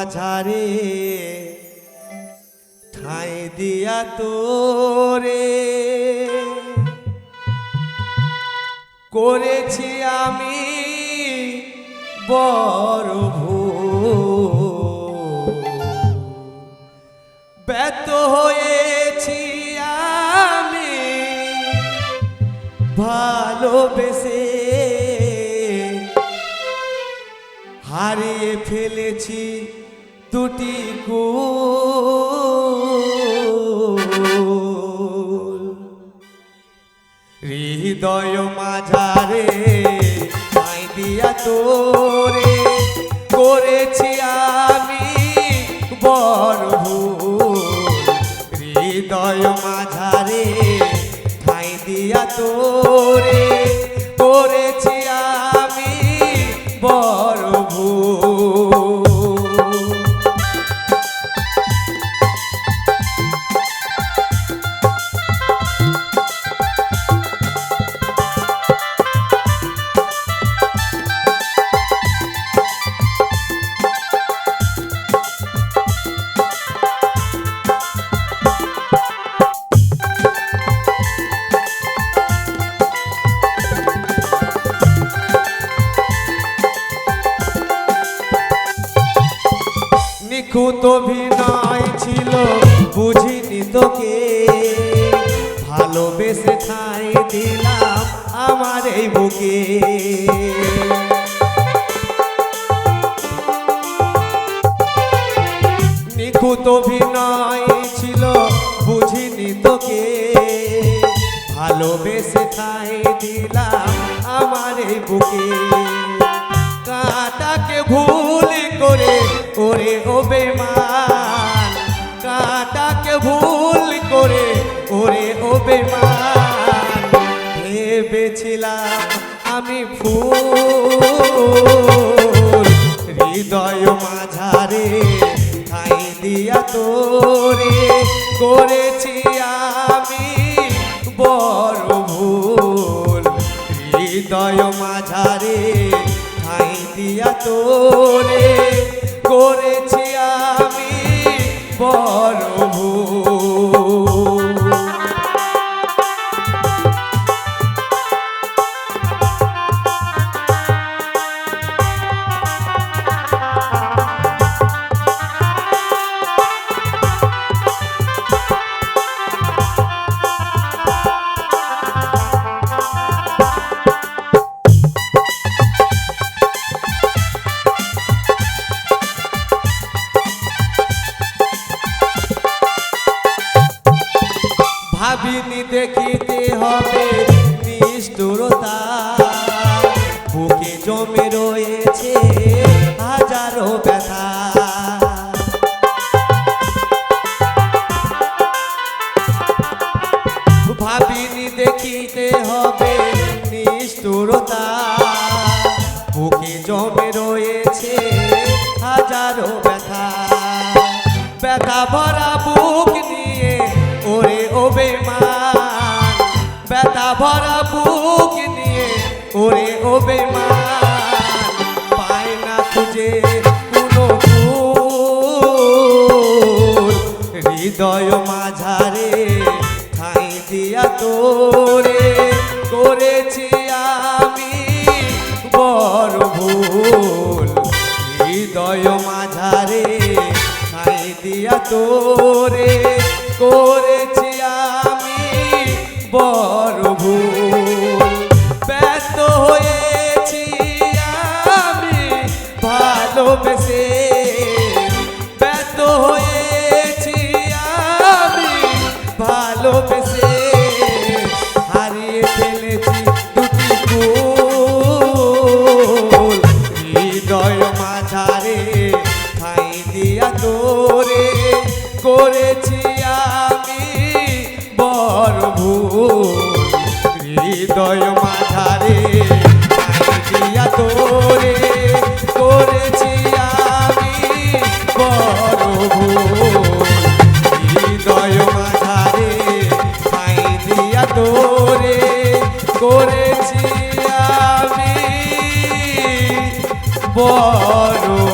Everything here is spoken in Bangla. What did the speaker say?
মাঝারে ঠাঁই দিয়া তোরে। করেছি আমি বড় ব্যত হয়েছি আমি ভালোবেসে। হারিয়ে ফেলেছি দুটি কুল হৃদয় মাঝারে আই দিয়া তোরে করেছি আমি বড় হৃদয় মাঝারে ঠাই দিয়া তোরে নিখুঁত অভিনয় ছিল, বুঝিনি তোকে। ভালোবেসে ঠাই দিলাম আমার এই বুকে। নিখুঁত অভিনয় ছিল, বুঝিনি তোকে। ভালোবেসে ঠাই দিলাম আমার এই বুকে। কাটাকে ভুল ওরে ও বেমান কাটাকে ভুল করে ওরে ও বেমান ভেবেছিলাম আমি ফুল হৃদয় মাঝারে ঠাই দিয়া তোরে করেছি আমি বড় ভুল। হৃদয় মাঝারে ঠাই দিয়া তোরে করেছি আমি বড় ভাবিনি দেখিতে হবে নিষ্ঠুরতা। বুকে জমে রয়েছে হাজারো ব্যথা। ভাবিনি দেখিতে হবে নিষ্ঠুরতা। বুকে জমে রয়েছে হাজারো ব্যথা। ব্যথা ভরা বুক নিয়ে ওরে ও বেমান ব্যথা ভরা বুক নিয়ে ওরে ও বেমান পায় না খুঁজে কোনো হৃদয় মাঝারে ঠাই দিয়া তোরে করেছি আমি বড় ভুল। হৃদয় মাঝারে ঠাই দিয়া তোরে করেছি করেছি আমি বরভু হৃদয় মাথারে দিয়া তোরে করেছি আমি বরভু হৃদয় মাথারে খাই দিয়া তোরে করেছি আমি বড়